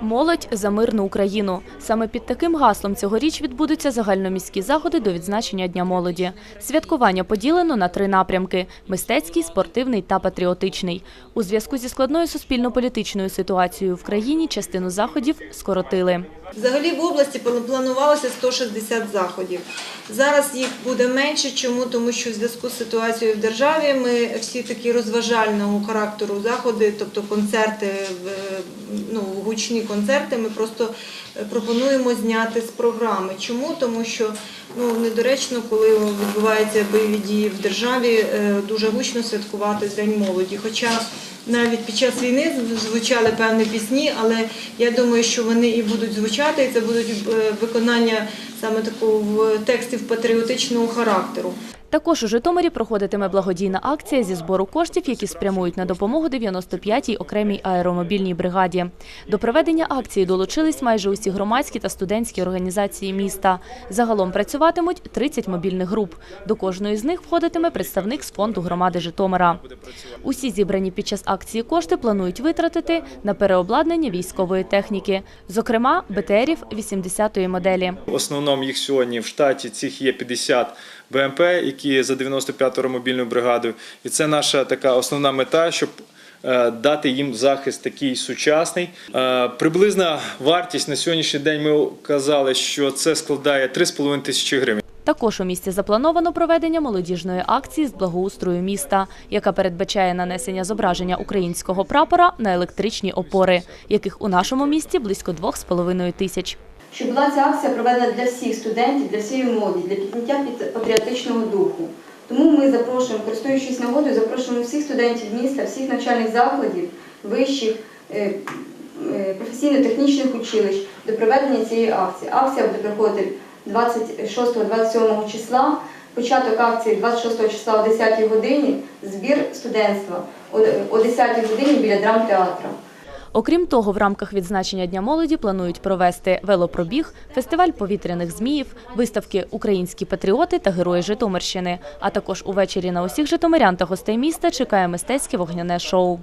Молодь за мирну Україну. Саме під таким гаслом цьогоріч відбудуться загальноміські заходи до відзначення Дня молоді. Святкування поділено на три напрямки: мистецький, спортивний та патріотичний. У зв'язку зі складною суспільно-політичною ситуацією в країні частину заходів скоротили. Взагалі в області планувалося 160 заходів. Зараз їх буде менше. Чому? Тому що в зв'язку з ситуацією в державі ми всі такі розважального характеру заходи, тобто концерти, ну, гучні концерти, ми просто е, пропонуємо зняти з програми. Чому? Тому що ну, недоречно, коли відбуваються бойові дії в державі, е, дуже гучно святкувати День молоді. Хоча навіть під час війни звучали певні пісні, але я думаю, що вони і будуть звучати, і це будуть е, виконання саме такого в- текстів патріотичного характеру. Також у Житомирі проходитиме благодійна акція зі збору коштів, які спрямують на допомогу 95-й окремій аеромобільній бригаді. До проведення акції долучились майже усі громадські та студентські організації міста. Загалом працюватимуть 30 мобільних груп. До кожної з них входитиме представник з фонду громади Житомира. Усі зібрані під час акції кошти планують витратити на переобладнання військової техніки, зокрема БТРів 80-ї моделі. В основному їх сьогодні в штаті цих є 50 БМП, які за 95-ту мобільною бригадою. І це наша така основна мета, щоб е, дати їм захист такий сучасний. Е, Приблизна вартість на сьогоднішній день ми казали, що це складає 3,5 тисячі гривень. Також у місті заплановано проведення молодіжної акції з благоустрою міста, яка передбачає нанесення зображення українського прапора на електричні опори, яких у нашому місті близько 2,5 тисяч. Щоб була ця акція проведена для всіх студентів, для всієї молоді, для підняття патріотичного духу. Тому ми запрошуємо, користуючись нагодою, запрошуємо всіх студентів міста, всіх навчальних закладів, вищих, е, е, професійно-технічних училищ до проведення цієї акції. Акція буде проходити 26-27 числа. Початок акції 26 числа о 10 годині, збір студентства о о 10 годині біля драмтеатру. Окрім того, в рамках відзначення Дня молоді планують провести велопробіг, фестиваль повітряних зміїв, виставки Українські патріоти та герої Житомирщини. А також увечері на усіх житомирян та гостей міста чекає мистецьке вогняне шоу.